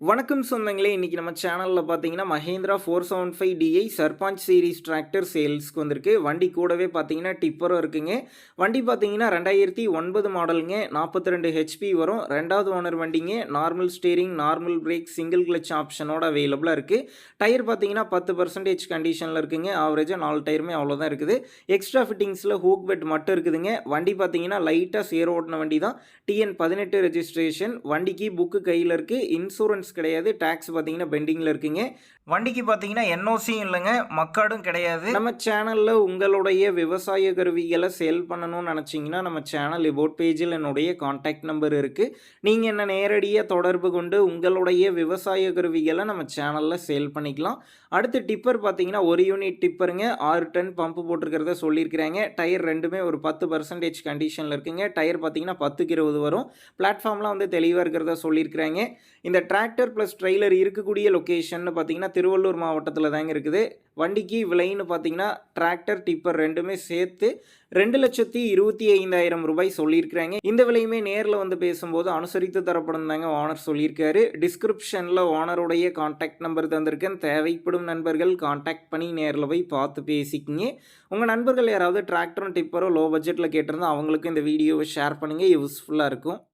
வணக்கம் சொந்தங்களே இன்றைக்கி நம்ம சேனலில் பார்த்தீங்கன்னா Mahindra four seven five DI Sarpanch series tractor சேல்ஸ்க்கு வந்திருக்கு. வண்டி கூடவே பார்த்தீங்கன்னா டிப்பரும் இருக்குங்க. வண்டி பார்த்தீங்கன்னா ரெண்டாயிரத்தி ஒன்பது மாடலுங்க நாற்பத்தி ரெண்டு ஹெச்பி வரும். ரெண்டாவது ஓனர் வண்டிங்க. Normal steering normal brake single clutch ஆப்ஷனோட அவைலபிளாக இருக்குது டயர் பார்த்தீங்கன்னா பத்து பர்சன்டேஜ் கண்டிஷனில் இருக்குங்க. ஆவரேஜாக நாலு டயருமே அவ்வளோதான் இருக்குது. எக்ஸ்ட்ரா ஃபிட்டிங்ஸில் ஹூக் பெட் மட்டும் இருக்குதுங்க. வண்டி பார்த்தீங்கன்னா லைட்டாக சேர் ஓட்டின வண்டி தான். டிஎன் பதினெட்டு ரெஜிஸ்ட்ரேஷன் வண்டிக்கு புக்கு கையில் இருக்குது இன்சூரன்ஸ் கிடையாது. டேக்ஸ் பார்த்தீங்கன்னா பெண்டிங்கில் இருக்குங்க. வண்டிக்கு பார்த்தீங்கன்னா என்ஓசியும் இல்லைங்க. மக்காடும் கிடையாது. நம்ம சேனலில் உங்களுடைய விவசாய கருவிகளை சேல் பண்ணணும்னு நினச்சிங்கன்னா நம்ம சேனல் இபோட் பேஜில் என்னுடைய காண்டாக்ட் நம்பர் இருக்குது நீங்கள் என்ன நேரடியாக தொடர்பு கொண்டு உங்களுடைய விவசாய கருவிகளை நம்ம சேனலில் சேல் பண்ணிக்கலாம். அடுத்து டிப்பர் பார்த்தீங்கன்னா ஒரு யூனிட் டிப்பருங்க ஆறு டன் பம்பு போட்டிருக்கிறத சொல்லியிருக்கிறாங்க. டயர் ரெண்டுமே ஒரு பத்து பர்சன்டேஜ் கண்டிஷனில் இருக்குங்க. டயர் பார்த்தீங்கன்னா பத்துக்கு இருபது வரும். பிளாட்ஃபார்ம்லாம் வந்து தெளிவாக இருக்கிறத சொல்லியிருக்கிறாங்க. இந்த டிராக்டர் ப்ளஸ் ட்ரெய்லர் இருக்கக்கூடிய லொக்கேஷன் பார்த்தீங்கன்னா திருவள்ளூர் மாவட்டத்தில் தாங்க இருக்குது. வண்டிக்கு விலைன்னு பார்த்தீங்கன்னா டிராக்டர் டிப்பர் ரெண்டுமே சேர்த்து ரெண்டு லட்சத்தி இருபத்தி ஐந்தாயிரம் ரூபாய் சொல்லியிருக்கிறாங்க. இந்த விலையுமே நேரில் வந்து பேசும்போது அனுசரித்து தரப்படும் தாங்க ஓனர் சொல்லியிருக்காரு. டிஸ்கிரிப்ஷனில் ஓனருடைய காண்டாக்ட் நம்பர் தந்திருக்கேன். தேவைப்படும் நண்பர்கள் காண்டாக்ட் பண்ணி நேரில் போய் பார்த்து பேசிக்கிங்க. உங்கள் நண்பர்கள் யாராவது டிராக்டரும் டிப்பரோ லோ பட்ஜெட்டில் கேட்டிருந்தா அவங்களுக்கும் இந்த வீடியோவை ஷேர் பண்ணுங்கள் யூஸ்ஃபுல்லாக இருக்கும்.